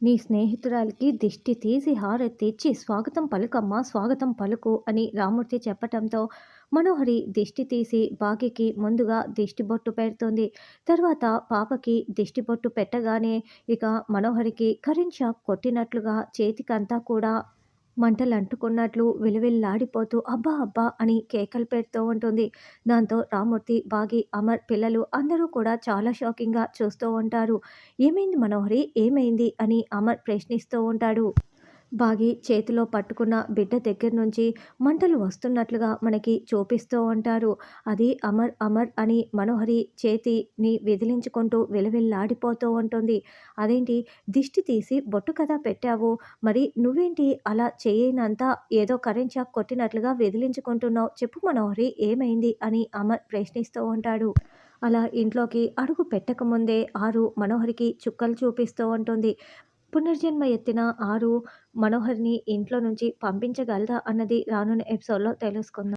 నీ స్నేహితురాలికి దిష్టి తీసి హారతిచ్చి స్వాగతం పలుకమ్మ స్వాగతం పలుకు అని రామూర్తి చెప్పటంతో మనోహరి దిష్టి తీసి బాగికి ముందుగా దిష్టి బొట్టు పెడుతుంది. తర్వాత పాపకి దిష్టి బొట్టు పెట్టగానే ఇక మనోహరికి కరెంట్ షాక్ కొట్టినట్లుగా చేతికంతా కూడా మంటలు అంటుకున్నట్లు వెలువెల్లాడిపోతూ అబ్బా అబ్బా అని కేకలు పెడుతూ ఉంటుంది. దాంతో రామూర్తి బాగి అమర్ పిల్లలు అందరూ కూడా చాలా షాకింగ్గా చూస్తూ ఉంటారు. ఏమైంది మనోహరి? ఏమైంది? అని అమర్ ప్రశ్నిస్తూ ఉంటాడు. బాగి చేతిలో పట్టుకున్న బిడ్డ దగ్గర నుంచి మంటలు వస్తున్నట్లుగా మనకి చూపిస్తూ ఉంటారు. అది అమర్ అమర్ అని మనోహరి చేతిని విదిలించుకుంటూ విలవిల్లాడిపోతూ ఉంటుంది. అదేంటి? దిష్టి తీసి బొట్టు కదా పెట్టావు? మరి నువ్వేంటి అలా చేయనంతా ఏదో కరెంట్ షాక్ కొట్టినట్లుగా విదిలించుకుంటున్నావు? చెప్పు మనోహరి ఏమైంది? అని అమర్ ప్రశ్నిస్తూ ఉంటాడు. అలా ఇంట్లోకి అడుగు పెట్టకముందే ఆరు మనోహరికి చుక్కలు చూపిస్తూ ఉంటుంది. పునర్జన్మ ఎత్తిన ఆరు మనోహర్ని ఇంట్లో నుంచి పంపించగలదా అన్నది రానున్న ఎపిసోడ్లో తెలుసుకుందాం.